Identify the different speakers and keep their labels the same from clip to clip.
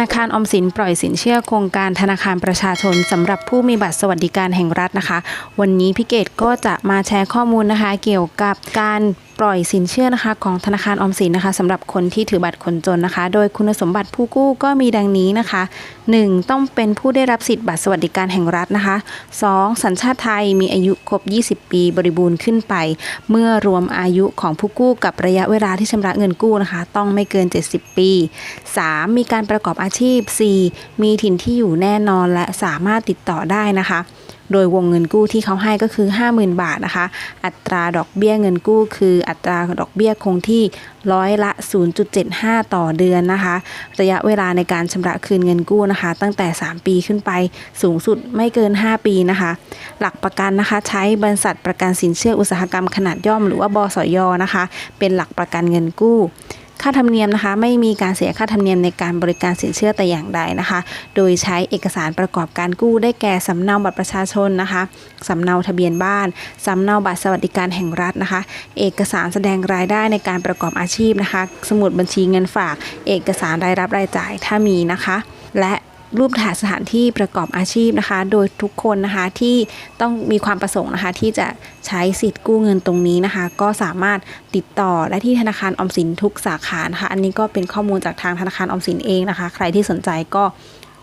Speaker 1: นาคารอมสินปล่อยสินเชื่อโครงการธนาคารประชาชนสำหรับผู้มีบัตรสวัสดิการแห่งรัฐนะคะ วันนี้พี่เกดก็จะมาแชร์ข้อมูลนะคะ เกี่ยวกับการปล่อยสินเชื่อนะคะ ของธนาคารอมสินนะคะสำหรับคนที่ถือบัตรคนจนนะคะ โดยคุณสมบัติผู้กู้ก็มีดังนี้นะคะ 1. ต้องเป็นผู้ได้รับสิทธิบัตรสวัสดิการแห่งรัฐนะคะ 2. สัญชาติไทยมีอายุครบ 20 ปีบริบูรณ์ขึ้นไป เมื่อรวมอายุของผู้กู้กับระยะเวลาที่ชำระเงินกู้นะคะ ต้องไม่เกิน 70 ปี 3. มีการประกอบอาชีพ 4. มีถิ่นที่อยู่แน่นอนและสามารถติดต่อได้นะคะ โดยวงเงินกู้ที่เขาให้ก็คือ 50,000 บาทนะคะ อัตราดอกเบี้ยเงินกู้ คืออัตราดอกเบี้ยคงที่ร้อยละ 0.75 ต่อเดือนนะคะ ระยะเวลาในการชำระคืนเงินกู้นะคะ ตั้งแต่ 3 ปีขึ้นไปสูงสุดไม่เกิน 5 ปีนะคะ หลักประกันนะคะใช้บริษัทประกันสินเชื่ออุตสาหกรรมขนาดย่อมหรือว่าบสยนะคะ เป็นหลักประกันเงินกู้ ค่าธรรมเนียมนะคะ ไม่มีการเสียค่าธรรมเนียมในการบริการสินเชื่อแต่อย่างใดนะคะ โดยใช้เอกสารประกอบการกู้ได้แก่สำเนาบัตรประชาชนนะคะสำเนาทะเบียนบ้านสำเนาบัตรสวัสดิการแห่งรัฐนะคะ เอกสารแสดงรายได้ในการประกอบอาชีพนะคะ สมุดบัญชีเงินฝาก เอกสารรายรับรายจ่ายถ้ามีนะคะ และ รูปถ่ายสถานที่ประกอบอาชีพนะคะ โดยทุกคนนะคะที่ต้องมีความประสงค์นะคะ ที่จะใช้สิทธิ์กู้เงินตรงนี้นะคะ ก็สามารถติดต่อได้ที่ธนาคารออมสินทุกสาขานะคะอันนี้ก็เป็นข้อมูลจากทางธนาคารออมสินเองนะคะ ใครที่สนใจก็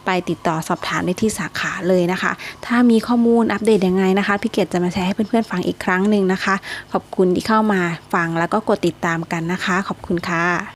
Speaker 1: ไปติดต่อสอบถามได้ที่สาขาเลยนะคะ ถ้ามีข้อมูลอัปเดตยังไงนะคะ พี่เกดจะมาแชร์ให้เพื่อนๆฟังอีกครั้งหนึ่งนะคะ ขอบคุณที่เข้ามาฟังแล้วก็กดติดตามกันนะคะ ขอบคุณค่ะ